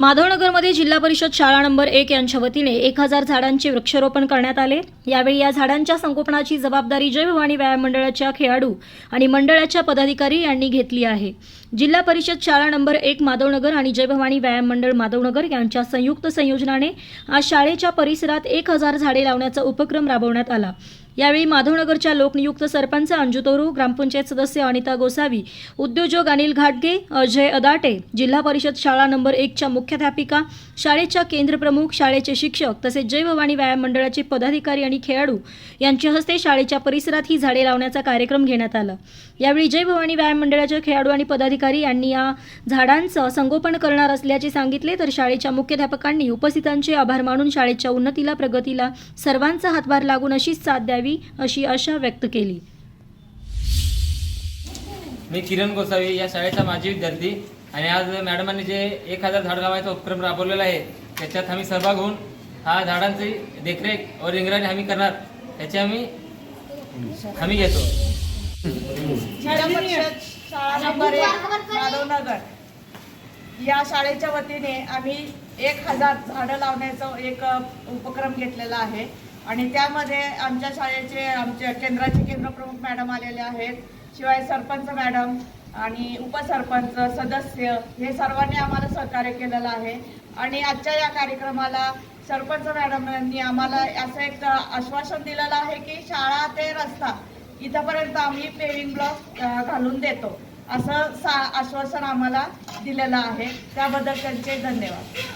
माधवनगरमध्ये जिल्हा परिषद शाळा नंबर एक यांच्या वतीने एक हजार झाडांचे वृक्षारोपण करण्यात आले. यावेळी या झाडांच्या संगोपनाची जबाबदारी जय भवानी व्यायाम मंडळाच्या खेळाडू आणि मंडळाच्या पदाधिकारी यांनी घेतली आहे. जिल्हा परिषद शाळा नंबर एक माधवनगर आणि जय भवानी व्यायाम मंडळ माधवनगर यांच्या संयुक्त संयोजनाने आज शाळेच्या परिसरात एक हजार झाडे लावण्याचा उपक्रम राबवण्यात आला. यावेळी माधवनगरच्या लोकनियुक्त सरपंच अंजू तोरू ग्रामपंचायत सदस्य अनिता गोसावी उद्योजक अनिल घाटगे अजय अदाटे जिल्हा परिषद शाळा नंबर एकच्या मुख्याध्यापिका शाळेच्या केंद्रप्रमुख शाळेचे शिक्षक तसेच जय भवानी व्यायाम मंडळाचे पदाधिकारी आणि खेळाडू यांच्या हस्ते शाळेच्या परिसरात ही झाडे लावण्याचा कार्यक्रम घेण्यात आला. यावेळी जय भवानी व्यायाम मंडळाच्या खेळाडू आणि पदाधिकारी यांनी या झाडांचं संगोपन करणार असल्याचे सांगितले तर शाळेच्या मुख्याध्यापकांनी उपस्थितांचे आभार मानून शाळेच्या उन्नतीला प्रगतीला सर्वांचा हातभार लागून अशीच साथ द्यावी अशी आशा व्यक्त केली. मी किरण गोसावी या शाळेचा माजी विद्यार्थी आणि आज मॅडमांनी जे एक हजार झाड लावायचा उपक्रम राबवलेला आहे त्याच्यात आम्ही सहभाग होऊन हा झाडांची देखरेख व रिंगराणी हमी करणार त्याची आम्ही हमी घेतो. या शाळेच्या वतीने आम्ही एक हजार झाडं लावण्याचा एक उपक्रम घेतलेला आहे. आणि त्यामध्ये आमच्या शाळेचे आमच्या केंद्राचे केंद्रप्रमुख मॅडम आलेले आहेत. शिवाय सरपंच मॅडम आणि उपसरपंच सदस्य हे सर्वांनी आम्हाला सहकार्य केलेलं आहे. आणि आजच्या या कार्यक्रमाला सरपंच मॅडमांनी आम्हाला असं एक आश्वासन दिलेलं आहे की शाळा ते रस्ता इथंपर्यंत आम्ही पेविंग ब्लॉक घालून देतो. असं सा आश्वासन आम्हाला दिलेलं आहे. त्याबद्दल त्यांचे धन्यवाद.